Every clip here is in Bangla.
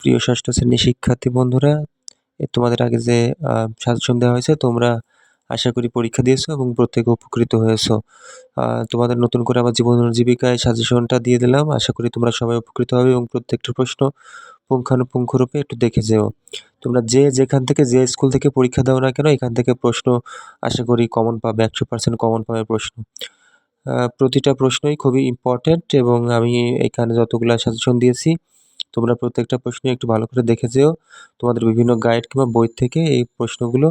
প্রিয় ষষ্ঠ শ্রেণির শিক্ষার্থী বন্ধুরা তোমাদের আগে যে সাজেশন দেওয়া হয়েছে, তোমরা আশা করি পরীক্ষা দিয়েছ এবং প্রত্যেকে উপকৃত হয়েছো। তোমাদের নতুন করে আবার জীবন জীবিকায় সাজেশনটা দিয়ে দিলাম। আশা করি তোমরা সবাই উপকৃত হবে এবং প্রত্যেকটা প্রশ্ন পুঙ্খানুপুঙ্খরূপে একটু দেখে যেও। তোমরা যে যেখান থেকে, যে স্কুল থেকে পরীক্ষা দাও না কেন, এখান থেকে প্রশ্ন আশা করি কমন পাবে, একশো পার্সেন্ট কমন পাবে প্রশ্ন। প্রতিটা প্রশ্নই খুবই ইম্পর্ট্যান্ট এবং আমি এখানে যতগুলো সাজেশন দিয়েছি তোমরা প্রত্যেকটা প্রশ্নই একটু ভালো করে দেখে যেও। তোমাদের বিভিন্ন গাইড কিংবা বই থেকে এই প্রশ্নগুলো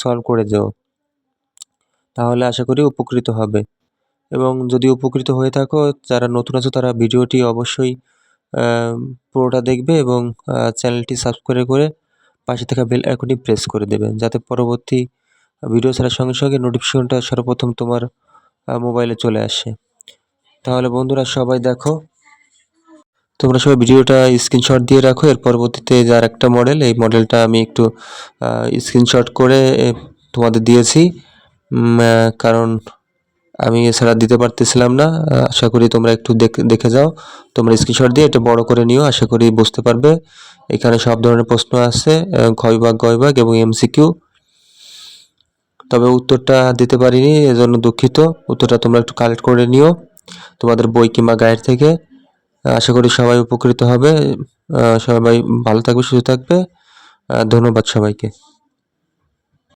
সলভ করে যেও। তাহলে আশা করি উপকৃত হবে। এবং যদি উপকৃত হয়ে থাকো, যারা নতুন আছো তারা ভিডিওটি অবশ্যই পুরোটা দেখবে এবং চ্যানেলটি সাবস্ক্রাইব করে পাশে থাকা বেল আইকনটি প্রেস করে দেবে। যাতে পরবর্তী ভিডিও ছাড়ার সঙ্গে সঙ্গে নোটিফিকেশনটা সর্বপ্রথম তোমার মোবাইলে চলে আসে। তাহলে বন্ধুরা সবাই দেখো তোমরা সবাই ভিডিওটা স্ক্রিনশট দিয়ে রাখো, এর পরবর্তীতে যার একটা মডেল এই মডেলটা আমি একটু স্ক্রিনশট করে তোমাদের দিয়েছি। কারণ আমি এছাড়া দিতে পারতেছিলাম না আশা করি তোমরা একটু দেখে যাও। তোমরা স্ক্রিনশট দিয়ে এটা বড় করে নিও, আশা করি বুঝতে পারবে। এখানে সব ধরনের প্রশ্ন আছে ক্ষয়ভাগ, গয়ভাগ এবং এমসিকিউ তবে উত্তরটা দিতে পারিনি, এজন্য দুঃখিত। উত্তরটা তোমরা একটু কালেক্ট করে নিও, তোমাদের বই কিংবা গাইড থেকে। আশা করি সবাই উপকৃত হবে। সবাই ভালো থাকবে সুস্থ থাকবে। ধন্যবাদ সবাইকে।